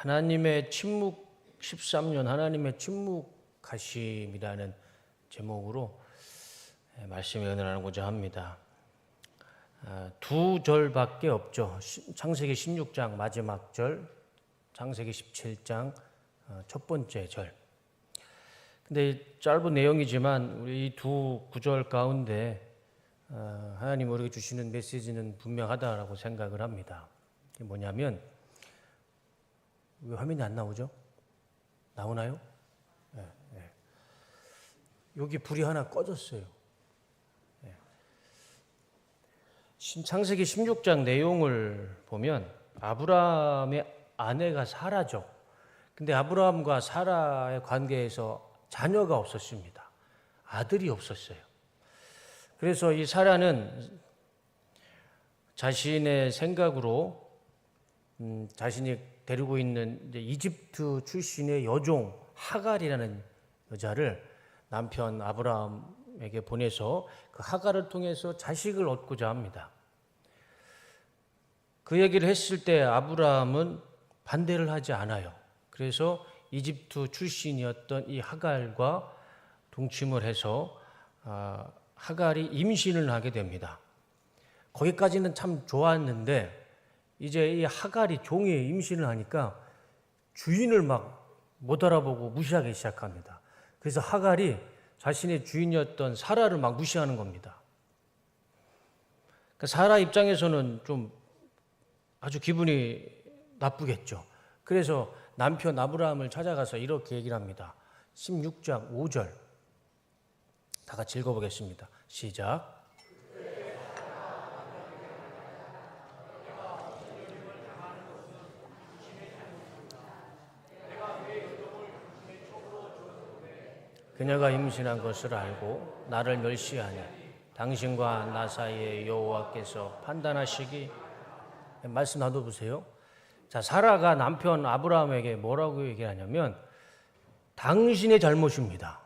하나님의 침묵 13년 하나님의 침묵하심이라는 제목으로 예, 말씀을 은혜하고자 합니다. 아, 두 절밖에 없죠. 시- 창세기 16장 마지막 절, 창세기 17장 어, 첫 번째 절. 근데 이 짧은 내용이지만 우리 이 두 구절 가운데 어, 하나님 우리에게 주시는 메시지는 분명하다라고 생각을 합니다. 뭐냐면 왜 화면이 안 나오죠? 나오나요? 예, 예. 여기 불이 하나 꺼졌어요. 예. 신- 창세기 16장 내용을 보면 아브라함의 아내가 사라죠. 근데 아브라함과 사라의 관계에서 자녀가 없었습니다. 아들이 없었어요. 그래서 이 사라는 자신의 생각으로 음, 자신이 데리고 있는 이집트 출신의 여종 하갈이라는 여자를 남편 아브라함에게 보내서 그 하갈을 통해서 자식을 얻고자 합니다. 그 얘기를 했을 때 아브라함은 반대를 하지 않아요. 그래서 이집트 출신이었던 이 하갈과 동침을 해서 아, 하갈이 임신을 하게 됩니다. 거기까지는 참 좋았는데 이제 이 하갈이 종이 임신을 하니까 주인을 막 못 알아보고 무시하기 시작합니다. 그래서 하갈이 자신의 주인이었던 사라를 막 무시하는 겁니다. 그러니까 사라 입장에서는 좀 아주 기분이 나쁘겠죠. 그래서 남편 아브라함을 찾아가서 이렇게 얘기를 합니다. 16장 5절. 다 같이 읽어보겠습니다. 시작. 그녀가 임신한 것을 알고 나를 멸시하니 당신과 나 사이에 여호와께서 판단하시기 말씀 나눠보세요. 자 사라가 남편 아브라함에게 뭐라고 얘기하냐면 당신의 잘못입니다.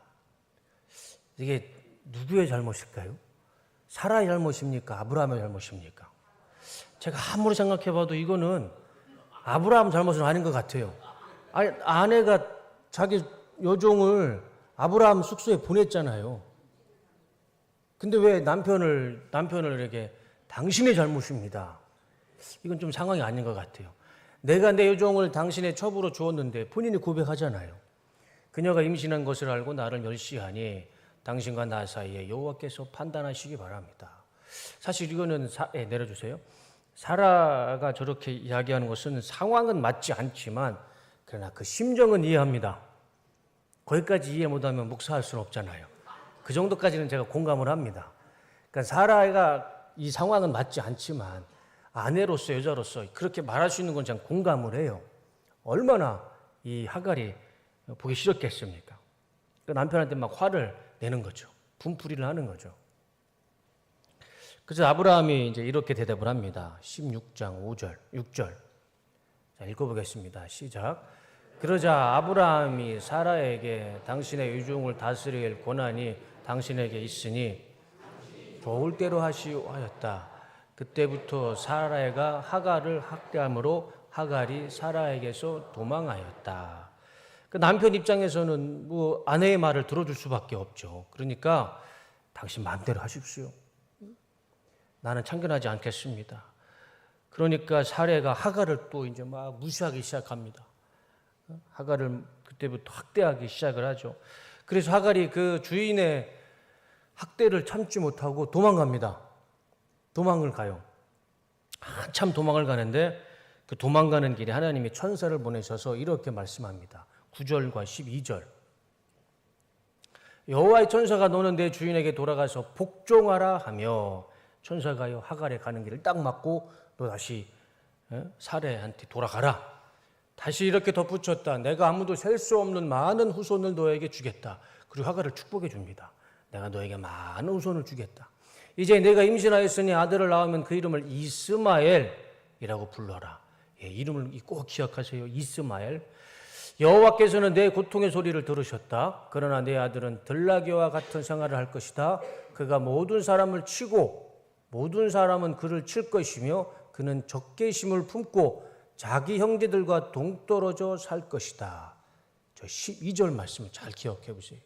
이게 누구의 잘못일까요? 사라의 잘못입니까? 아브라함의 잘못입니까? 제가 아무리 생각해봐도 이거는 아브라함 잘못은 아닌 것 같아요. 아니, 아내가 자기 여종을 아브라함 숙소에 보냈잖아요. 근데 왜 남편을 남편을 이렇게 당신의 잘못입니다. 이건 좀 상황이 아닌 것 같아요. 내가 내 여종을 당신의 첩으로 주었는데 본인이 고백하잖아요. 그녀가 임신한 것을 알고 나를 멸시하니 당신과 나 사이에 여호와께서 판단하시기 바랍니다. 사실 이거는 사, 예, 내려주세요. 사라가 저렇게 이야기하는 것은 상황은 맞지 않지만 그러나 그 심정은 이해합니다. 거기까지 이해 못하면 묵사할 수는 없잖아요. 그 정도까지는 제가 공감을 합니다. 그러니까 사라가 이 상황은 맞지 않지만 아내로서 여자로서 그렇게 말할 수 있는 건 제가 공감을 해요. 얼마나 이 하갈이 보기 싫었겠습니까? 그 남편한테 막 화를 내는 거죠. 분풀이를 하는 거죠. 그래서 아브라함이 이제 이렇게 대답을 합니다. 16장 5절, 6절. 자, 읽어보겠습니다. 시작. 그러자 아브라함이 사라에게 당신의 유종을 다스릴 권한이 당신에게 있으니 좋을 대로 하시오 하였다. 그때부터 사라가 하갈을 학대함으로 하갈이 사라에게서 도망하였다. 그 남편 입장에서는 뭐 아내의 말을 들어줄 수밖에 없죠. 그러니까 당신 마음대로 하십시오. 나는 참견하지 않겠습니다. 그러니까 사례가 하갈을 또 이제 막 무시하기 시작합니다. 하갈을 그때부터 학대하기 시작을 하죠. 그래서 하갈이 그 주인의 학대를 참지 못하고 도망갑니다. 도망을 가요. 한참 도망을 가는데 그 도망가는 길에 하나님이 천사를 보내셔서 이렇게 말씀합니다. 9절과 12절. 여호와의 천사가 너는 내 주인에게 돌아가서 복종하라 하며 천사가요 하갈에 가는 길을 딱 막고 너 다시 예? 사례한테 돌아가라. 다시 이렇게 덧붙였다. 내가 아무도 셀 수 없는 많은 후손을 너에게 주겠다. 그리고 하갈을 축복해 줍니다. 내가 너에게 많은 후손을 주겠다. 이제 내가 임신하였으니 아들을 낳으면 그 이름을 이스마엘이라고 불러라. 예, 이름을 꼭 기억하세요. 이스마엘. 여호와께서는 내 고통의 소리를 들으셨다. 그러나 내 아들은 들나귀와 같은 생활을 할 것이다. 그가 모든 사람을 치고 모든 사람은 그를 칠 것이며 그는 적개심을 품고 자기 형제들과 동떨어져 살 것이다. 저 12절 말씀을 잘 기억해 보세요.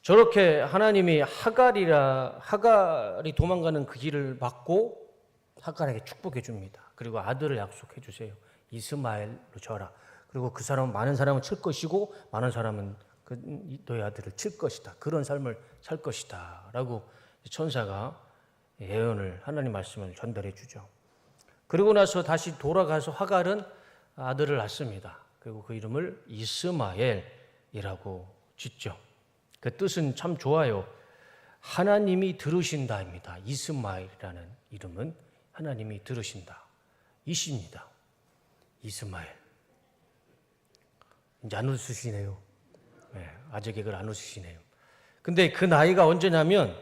저렇게 하나님이 하갈이라 하갈이 도망가는 그 길을 막고 하갈에게 축복해 줍니다. 그리고 아들을 약속해 주세요. 이스마엘로 줘라. 그리고 그 사람은 많은 사람은 칠 것이고 많은 사람은 그 너의 아들을 칠 것이다. 그런 삶을 살 것이다라고 천사가 예언을 하나님 말씀을 전달해 주죠. 그리고 나서 다시 돌아가서 하갈은 아들을 낳습니다. 그리고 그 이름을 이스마엘이라고 짓죠. 그 뜻은 참 좋아요. 하나님이 들으신다입니다. 이스마엘이라는 이름은 하나님이 들으신다. 이십니다. 이스마엘. 이제 안 웃으시네요. 네, 아재 개그를 안 웃으시네요. 근데 그 나이가 언제냐면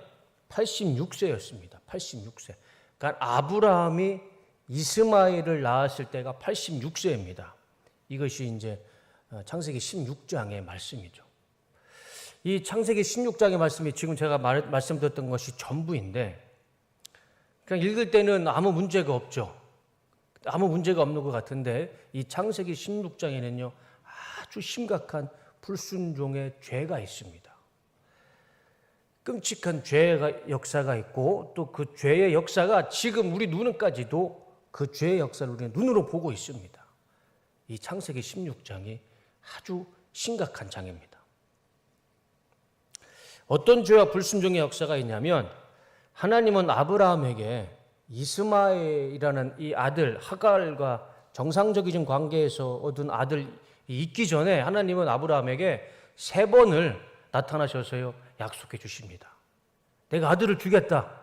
86세였습니다. 86세. 그러니까 아브라함이 이스마엘을 낳았을 때가 86세입니다. 이것이 이제 창세기 16장의 말씀이죠. 이 창세기 16장의 말씀이 지금 제가 말, 말씀드렸던 것이 전부인데 그냥 읽을 때는 아무 문제가 없죠. 아무 문제가 없는 것 같은데 이 창세기 16장에는요 아주 심각한 불순종의 죄가 있습니다. 끔찍한 죄의 역사가 있고 또 그 죄의 역사가 지금 우리 눈까지도 그 죄의 역사를 우리는 눈으로 보고 있습니다. 이 창세기 16장이 아주 심각한 장입니다. 어떤 죄와 불순종의 역사가 있냐면 하나님은 아브라함에게 이스마엘이라는 이 아들 하갈과 정상적인 관계에서 얻은 아들이 있기 전에 하나님은 아브라함에게 세 번을 나타나셔서요 약속해 주십니다. 내가 아들을 주겠다.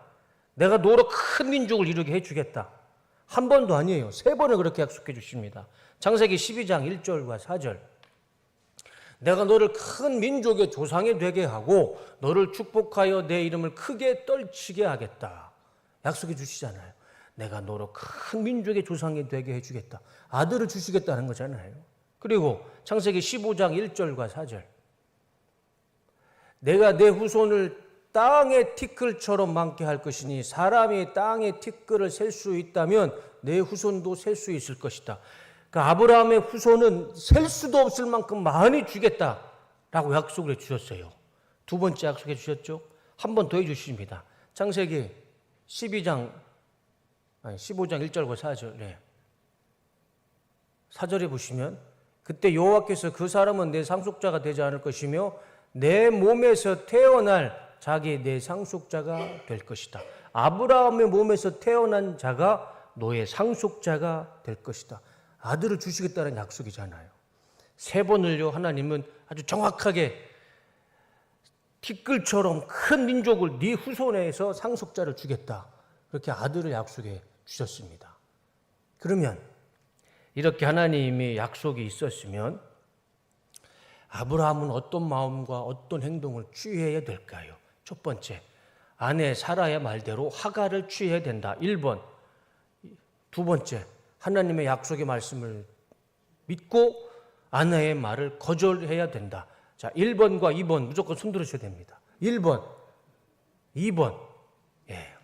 내가 너로 큰 민족을 이루게 해 주겠다. 한 번도 아니에요. 세 번을 그렇게 약속해 주십니다. 창세기 12장 1절과 4절. 내가 너를 큰 민족의 조상이 되게 하고 너를 축복하여 내 이름을 크게 떨치게 하겠다. 약속해 주시잖아요. 내가 너로 큰 민족의 조상이 되게 해 주겠다. 아들을 주시겠다는 거잖아요. 그리고 창세기 15장 1절과 4절. 내가 내 후손을 땅의 티끌처럼 많게 할 것이니 사람이 땅의 티끌을 셀 수 있다면 내 후손도 셀 수 있을 것이다. 그러니까 아브라함의 후손은 셀 수도 없을 만큼 많이 주겠다라고 약속을 해 주셨어요. 두 번째 약속해 주셨죠. 한 번 더 해 주십니다. 창세기 12장 아니 15장 1절과 4절. 네. 4절에 보시면 그때 여호와께서 그 사람은 내 상속자가 되지 않을 것이며 내 몸에서 태어날 자기 내 상속자가 될 것이다. 아브라함의 몸에서 태어난 자가 너의 상속자가 될 것이다. 아들을 주시겠다는 약속이잖아요. 세 번을요, 하나님은 아주 정확하게 티끌처럼 큰 민족을 네 후손에서 상속자를 주겠다. 그렇게 아들을 약속해 주셨습니다. 그러면 이렇게 하나님이 약속이 있었으면 아브라함은 어떤 마음과 어떤 행동을 취해야 될까요? 첫 번째, 아내 사라의 말대로 하가를 취해야 된다. 1번. 두 번째, 하나님의 약속의 말씀을 믿고 아내의 말을 거절해야 된다. 자, 1번과 2번 무조건 손들으셔야 됩니다. 1번, 2번. 예.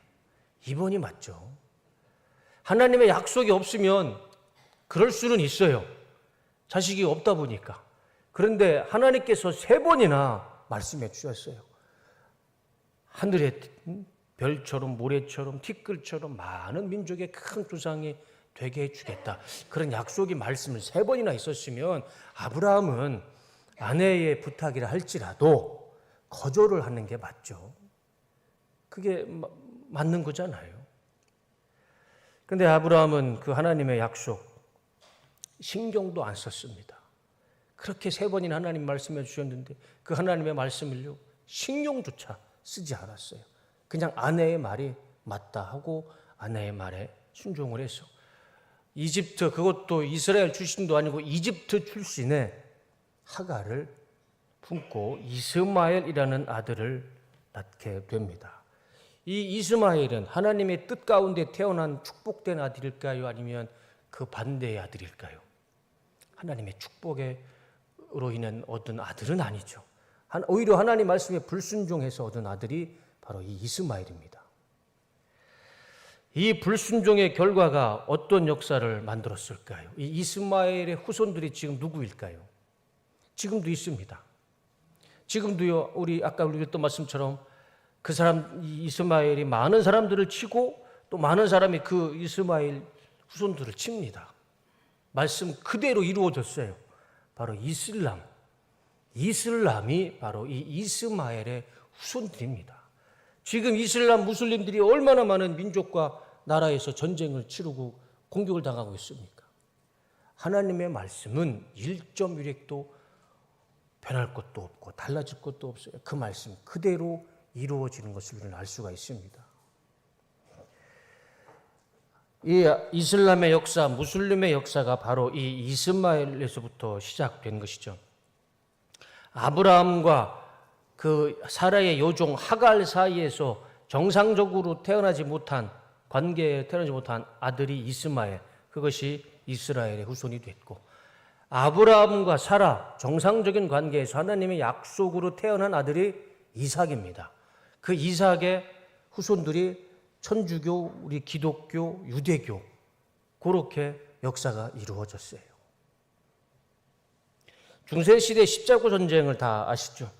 2번이 맞죠. 하나님의 약속이 없으면 그럴 수는 있어요. 자식이 없다 보니까. 그런데 하나님께서 세 번이나 말씀해 주셨어요. 하늘의 별처럼 모래처럼 티끌처럼 많은 민족의 큰 조상이 되게 해주겠다. 그런 약속이 말씀을 세 번이나 있었으면 아브라함은 아내의 부탁이라 할지라도 거절을 하는 게 맞죠. 그게 맞는 거잖아요. 근데 아브라함은 그 하나님의 약속 신경도 안 썼습니다. 그렇게 세 번이나 하나님 말씀해 주셨는데 그 하나님의 말씀을요 신경조차 쓰지 않았어요. 그냥 아내의 말이 맞다 하고 아내의 말에 순종을 해서 이집트 그것도 이스라엘 출신도 아니고 이집트 출신의 하가를 품고 이스마엘이라는 아들을 낳게 됩니다. 이 이스마엘은 하나님의 뜻 가운데 태어난 축복된 아들일까요? 아니면 그 반대의 아들일까요? 하나님의 축복으로 인한 얻은 아들은 아니죠. 오히려 하나님 말씀에 불순종해서 얻은 아들이 바로 이 이스마엘입니다. 이 불순종의 결과가 어떤 역사를 만들었을까요? 이 이스마엘의 후손들이 지금 누구일까요? 지금도 있습니다. 지금도요, 우리 아까 우리 했던 말씀처럼 그 사람, 이 이스마엘이 많은 사람들을 치고 또 많은 사람이 그 이스마엘 후손들을 칩니다. 말씀 그대로 이루어졌어요. 바로 이슬람. 이슬람이 바로 이 이스마엘의 후손들입니다. 지금 이슬람 무슬림들이 얼마나 많은 민족과 나라에서 전쟁을 치르고 공격을 당하고 있습니까? 하나님의 말씀은 1.1핵도 변할 것도 없고 달라질 것도 없어요. 그 말씀 그대로 이루어지는 것을 우리는 알 수가 있습니다. 이 이슬람의 역사, 무슬림의 역사가 바로 이 이스마엘에서부터 시작된 것이죠. 아브라함과 그 사라의 요종 하갈 사이에서 정상적으로 태어나지 못한 관계에 태어나지 못한 아들이 이스마엘 그것이 이스라엘의 후손이 됐고 아브라함과 사라 정상적인 관계에서 하나님의 약속으로 태어난 아들이 이삭입니다. 그 이삭의 후손들이 천주교, 우리 기독교, 유대교 그렇게 역사가 이루어졌어요. 중세 시대 십자군 전쟁을 다 아시죠?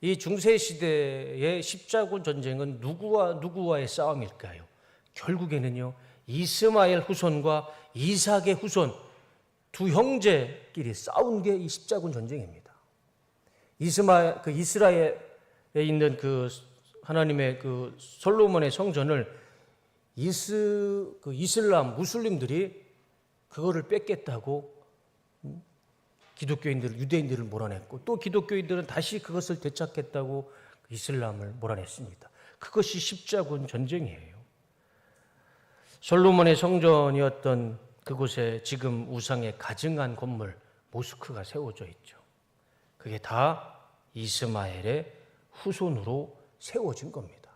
이 중세 시대의 십자군 전쟁은 누구와 누구와의 싸움일까요? 결국에는요 이스마엘 후손과 이삭의 후손 두 형제끼리 싸운 게 이 십자군 전쟁입니다. 이스마엘 그 이스라엘에 있는 그 하나님의 그 솔로몬의 성전을 이스 그 이슬람 무슬림들이 그거를 뺏겠다고 기독교인들 유대인들을 몰아냈고 또 기독교인들은 다시 그것을 되찾겠다고 이슬람을 몰아냈습니다. 그것이 십자군 전쟁이에요. 솔로몬의 성전이었던 그곳에 지금 우상의 가증한 건물 모스크가 세워져 있죠. 그게 다 이스마엘의 후손으로 세워진 겁니다.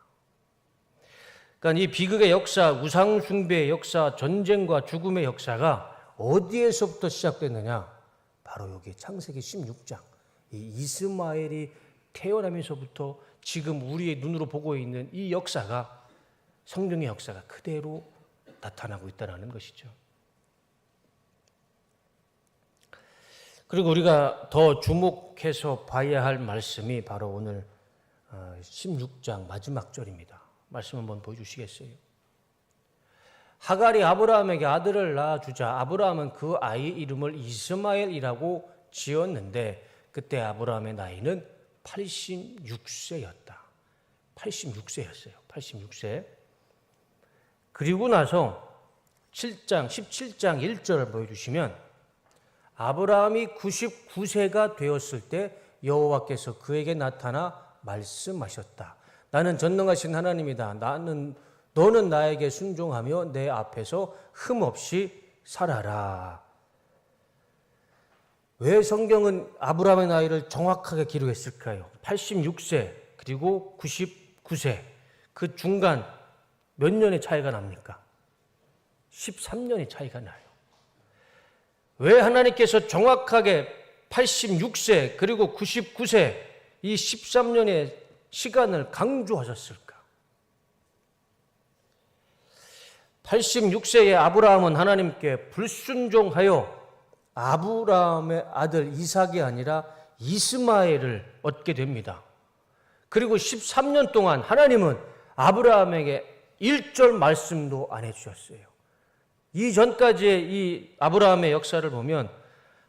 그러니까 이 비극의 역사, 우상 숭배의 역사, 전쟁과 죽음의 역사가 어디에서부터 시작됐느냐? 바로 여기 창세기 16장. 이 이스마엘이 태어나면서부터 지금 우리의 눈으로 보고 있는 이 역사가 성령의 역사가 그대로 나타나고 있다는 것이죠. 그리고 우리가 더 주목해서 봐야 할 말씀이 바로 오늘 16장 마지막 절입니다. 말씀 한번 보여주시겠어요? 하갈이 아브라함에게 아들을 낳아주자 아브라함은 그 아이 이름을 이스마엘이라고 지었는데 그때 아브라함의 나이는 86세였다. 86세였어요. 86세. 그리고 나서 7장, 17장 1절을 보여주시면 아브라함이 99세가 되었을 때 여호와께서 그에게 나타나 말씀하셨다. 나는 전능하신 하나님이다. 나는 너는 나에게 순종하며 내 앞에서 흠없이 살아라. 왜 성경은 아브라함의 나이를 정확하게 기록했을까요? 86세 그리고 99세 그 중간 몇 년의 차이가 납니까? 13년의 차이가 나요. 왜 하나님께서 정확하게 86세 그리고 99세 이 13년의 시간을 강조하셨을까? 86세의 아브라함은 하나님께 불순종하여 아브라함의 아들 이삭이 아니라 이스마엘을 얻게 됩니다. 그리고 13년 동안 하나님은 아브라함에게 1절 말씀도 안 해주셨어요. 이전까지의 이 아브라함의 역사를 보면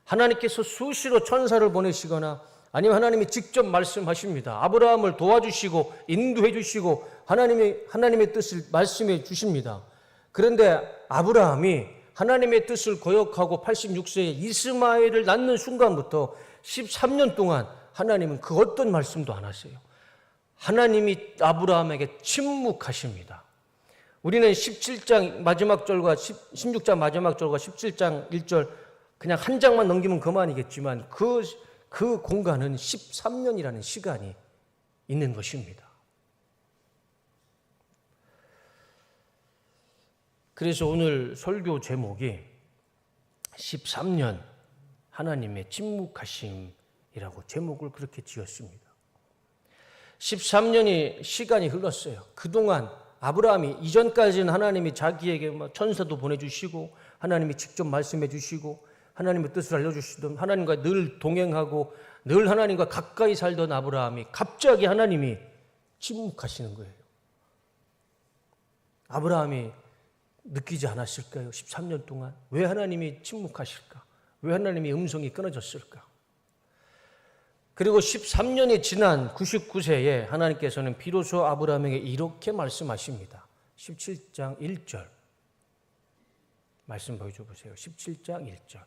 하나님께서 수시로 천사를 보내시거나 아니면 하나님이 직접 말씀하십니다. 아브라함을 도와주시고 인도해 주시고 하나님의 하나님의 뜻을 말씀해 주십니다. 그런데 아브라함이 하나님의 뜻을 거역하고 86세에 이스마엘을 낳는 순간부터 13년 동안 하나님은 그 어떤 말씀도 안 하세요. 하나님이 아브라함에게 침묵하십니다. 우리는 17장 마지막 절과 16장 마지막 절과 17장 1절 그냥 한 장만 넘기면 그만이겠지만 그, 그 공간은 13년이라는 시간이 있는 것입니다. 그래서 오늘 설교 제목이 13년 하나님의 침묵하심이라고 제목을 그렇게 지었습니다. 13년이 시간이 흘렀어요. 그동안 아브라함이 이전까지는 하나님이 자기에게 막 천사도 보내주시고 하나님이 직접 말씀해 주시고 하나님의 뜻을 알려주시던 하나님과 늘 동행하고 늘 하나님과 가까이 살던 아브라함이 갑자기 하나님이 침묵하시는 거예요. 아브라함이 느끼지 않았을까요? 13년 동안 왜 하나님이 침묵하실까? 왜 하나님의 음성이 끊어졌을까? 그리고 13년이 지난 99세에 하나님께서는 비로소 아브라함에게 이렇게 말씀하십니다. 17장 1절. 말씀 보여줘 보세요. 17장 1절.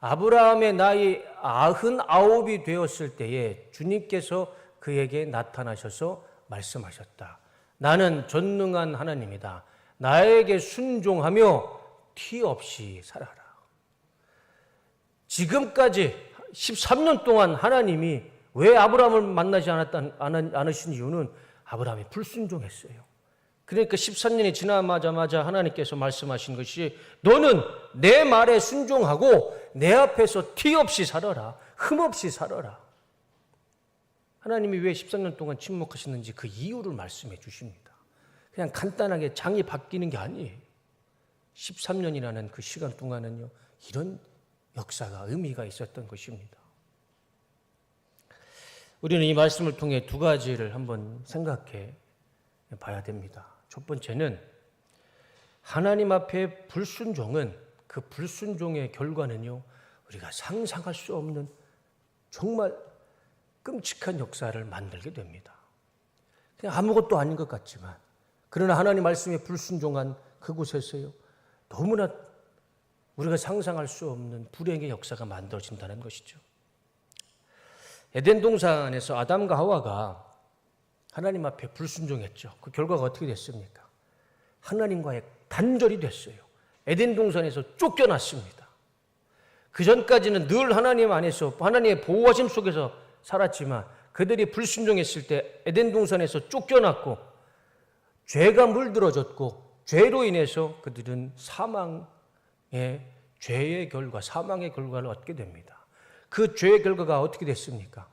아브라함의 나이 99이 되었을 때에 주님께서 그에게 나타나셔서 말씀하셨다. 나는 전능한 하나님이다. 나에게 순종하며 티 없이 살아라. 지금까지 13년 동안 하나님이 왜 아브라함을 만나지 않으신 이유는 아브라함이 불순종했어요. 그러니까 14년이 지나마자마자 하나님께서 말씀하신 것이 너는 내 말에 순종하고 내 앞에서 티 없이 살아라. 흠 없이 살아라. 하나님이 왜 13년 동안 침묵하셨는지 그 이유를 말씀해 주십니다. 그냥 간단하게 장이 바뀌는 게 아니에요. 13년이라는 그 시간 동안은요, 이런 역사가 의미가 있었던 것입니다. 우리는 이 말씀을 통해 두 가지를 한번 생각해 봐야 됩니다. 첫 번째는 하나님 앞에 불순종은 그 불순종의 결과는요, 우리가 상상할 수 없는 정말 끔찍한 역사를 만들게 됩니다. 그냥 아무것도 아닌 것 같지만, 그러나 하나님 말씀에 불순종한 그곳에서요, 너무나 우리가 상상할 수 없는 불행의 역사가 만들어진다는 것이죠. 에덴 동산에서 아담과 하와가 하나님 앞에 불순종했죠. 그 결과가 어떻게 됐습니까? 하나님과의 단절이 됐어요. 에덴 동산에서 쫓겨났습니다. 그 전까지는 늘 하나님 안에서 하나님의 보호하심 속에서 살았지만 그들이 불순종했을 때 에덴 동산에서 쫓겨났고 죄가 물들어졌고 죄로 인해서 그들은 사망의 죄의 결과, 사망의 결과를 얻게 됩니다. 그 죄의 결과가 어떻게 됐습니까?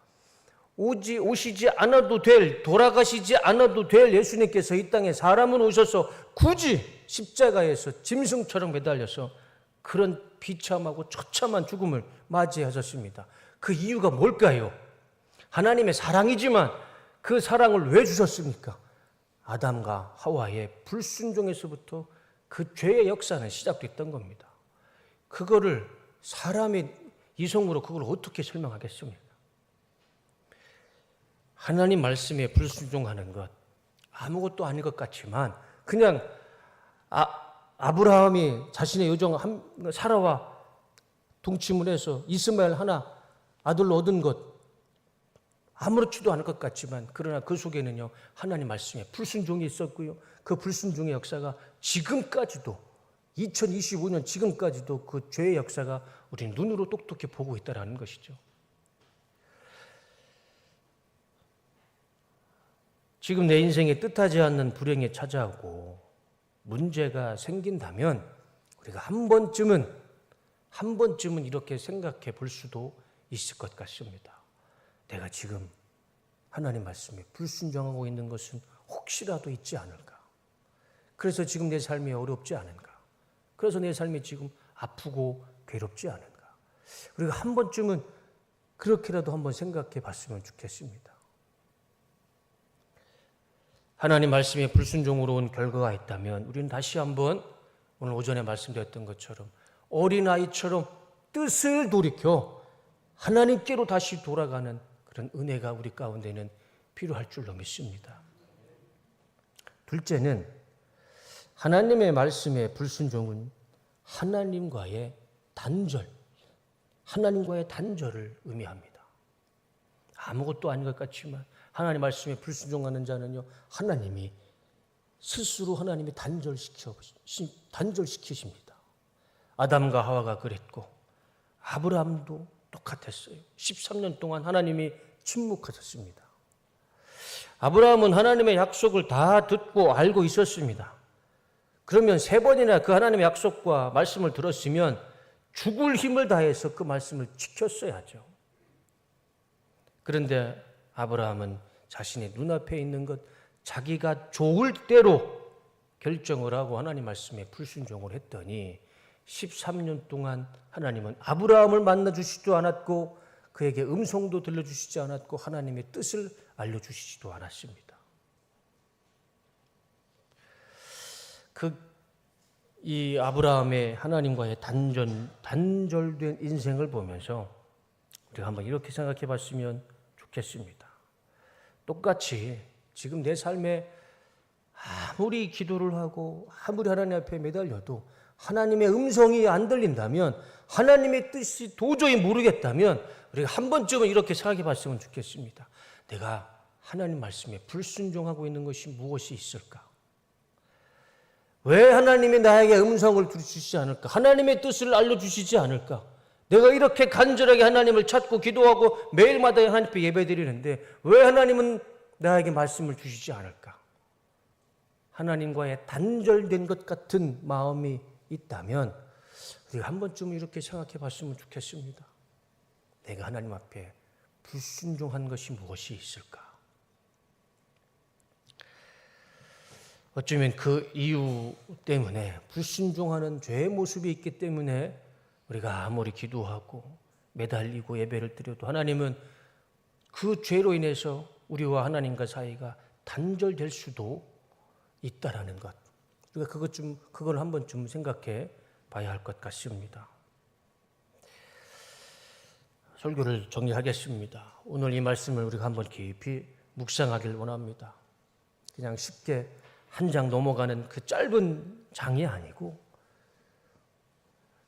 오지 오시지 않아도 될 돌아가시지 않아도 될 예수님께서 이 땅에 사람은 오셔서 굳이 십자가에서 짐승처럼 매달려서 그런 비참하고 처참한 죽음을 맞이하셨습니다. 그 이유가 뭘까요? 하나님의 사랑이지만 그 사랑을 왜 주셨습니까? 아담과 하와의 불순종에서부터 그 죄의 역사는 시작됐던 겁니다. 그거를 사람의 이성으로 그걸 어떻게 설명하겠습니까? 하나님 말씀에 불순종하는 것 아무것도 아닌 것 같지만 그냥 아, 아브라함이 자신의 한, 사라와 동침을 해서 이스마엘 하나 아들로 얻은 것 아무렇지도 않을 것 같지만 그러나 그 속에는요 하나님 말씀에 불순종이 있었고요 그 불순종의 역사가 지금까지도 2025년 지금까지도 그 죄의 역사가 우리 눈으로 똑똑히 보고 있다라는 것이죠. 지금 내 인생에 뜻하지 않는 불행이 찾아오고 문제가 생긴다면 우리가 한 번쯤은 한 번쯤은 이렇게 생각해 볼 수도 있을 것 같습니다. 내가 지금 하나님 말씀에 불순종하고 있는 것은 혹시라도 있지 않을까? 그래서 지금 내 삶이 어렵지 않은가? 그래서 내 삶이 지금 아프고 괴롭지 않은가? 우리가 한 번쯤은 그렇게라도 한번 생각해 봤으면 좋겠습니다. 하나님 말씀에 불순종으로 온 결과가 있다면 우리는 다시 한번 오늘 오전에 말씀드렸던 것처럼 어린아이처럼 뜻을 돌이켜 하나님께로 다시 돌아가는 그런 은혜가 우리 가운데는 필요할 줄로 믿습니다. 둘째는 하나님의 말씀의 불순종은 하나님과의 단절, 하나님과의 단절을 의미합니다. 아무것도 아닌 것 같지만 하나님 말씀에 불순종하는 자는요, 하나님이 스스로 하나님이 단절시켜, 단절시키십니다. 아담과 하와가 그랬고, 아브라함도 똑같았어요. 13년 동안 하나님이 침묵하셨습니다. 아브라함은 하나님의 약속을 다 듣고 알고 있었습니다. 그러면 세 번이나 그 하나님의 약속과 말씀을 들었으면 죽을 힘을 다해서 그 말씀을 지켰어야죠. 그런데 아브라함은 자신의 눈앞에 있는 것, 자기가 좋을 대로 결정을 하고 하나님 말씀에 불순종을 했더니 13년 동안 하나님은 아브라함을 만나 주시지도 않았고 그에게 음성도 들려 주시지 않았고 하나님의 뜻을 알려 주시지도 않았습니다. 그 이 아브라함의 하나님과의 단전 단절된 인생을 보면서 우리가 한번 이렇게 생각해 봤으면 좋겠습니다. 똑같이 지금 내 삶에 아무리 기도를 하고 아무리 하나님 앞에 매달려도 하나님의 음성이 안 들린다면 하나님의 뜻이 도저히 모르겠다면 우리가 한 번쯤은 이렇게 생각해 봤으면 좋겠습니다. 내가 하나님 말씀에 불순종하고 있는 것이 무엇이 있을까? 왜 하나님이 나에게 음성을 주시지 않을까? 하나님의 뜻을 알려주시지 않을까? 내가 이렇게 간절하게 하나님을 찾고 기도하고 매일마다 하나님 앞에 예배 드리는데 왜 하나님은 나에게 말씀을 주시지 않을까? 하나님과의 단절된 것 같은 마음이 있다면 우리가 한 번쯤 이렇게 생각해 봤으면 좋겠습니다. 내가 하나님 앞에 불순종한 것이 무엇이 있을까? 어쩌면 그 이유 때문에 불순종하는 죄의 모습이 있기 때문에 우리가 아무리 기도하고 매달리고 예배를 드려도 하나님은 그 죄로 인해서 우리와 하나님과 사이가 단절될 수도 있다라는 것. 우리가 그것 좀 그걸 한 번쯤 생각해 봐야 할 것 같습니다. 설교를 정리하겠습니다. 오늘 이 말씀을 우리가 한번 깊이 묵상하길 원합니다. 그냥 쉽게 한 장 넘어가는 그 짧은 장이 아니고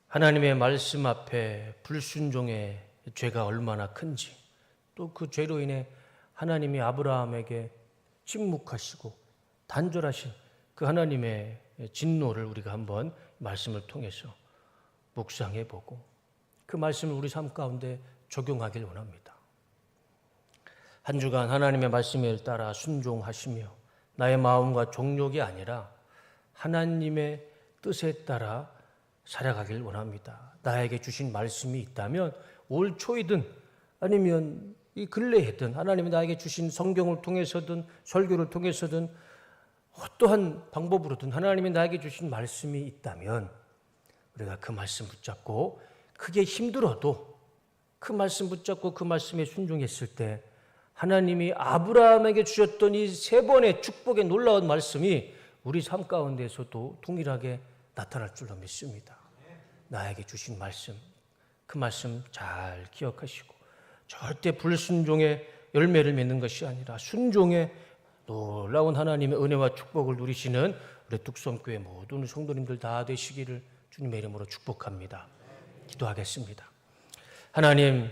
하나님의 말씀 앞에 불순종의 죄가 얼마나 큰지 또 그 죄로 인해 하나님이 아브라함에게 침묵하시고 단절하신 그 하나님의 진노를 우리가 한번 말씀을 통해서 묵상해 보고 그 말씀을 우리 삶 가운데 적용하길 원합니다. 한 주간 하나님의 말씀을 따라 순종하시며 나의 마음과 종욕이 아니라 하나님의 뜻에 따라 살아가길 원합니다. 나에게 주신 말씀이 있다면 올 초이든 아니면 이 근래에든 하나님이 나에게 주신 성경을 통해서든 설교를 통해서든 어떠한 방법으로든 하나님이 나에게 주신 말씀이 있다면 우리가 그 말씀 붙잡고 그게 힘들어도 그 말씀 붙잡고 그 말씀에 순종했을 때 하나님이 아브라함에게 주셨던 이 세 번의 축복의 놀라운 말씀이 우리 삶 가운데서도 동일하게 나타날 줄로 믿습니다. 나에게 주신 말씀, 그 말씀 잘 기억하시고 절대 불순종의 열매를 맺는 것이 아니라 순종의 놀라운 하나님의 은혜와 축복을 누리시는 우리 뚝섬교회 모든 성도님들 다 되시기를 주님의 이름으로 축복합니다. 기도하겠습니다. 하나님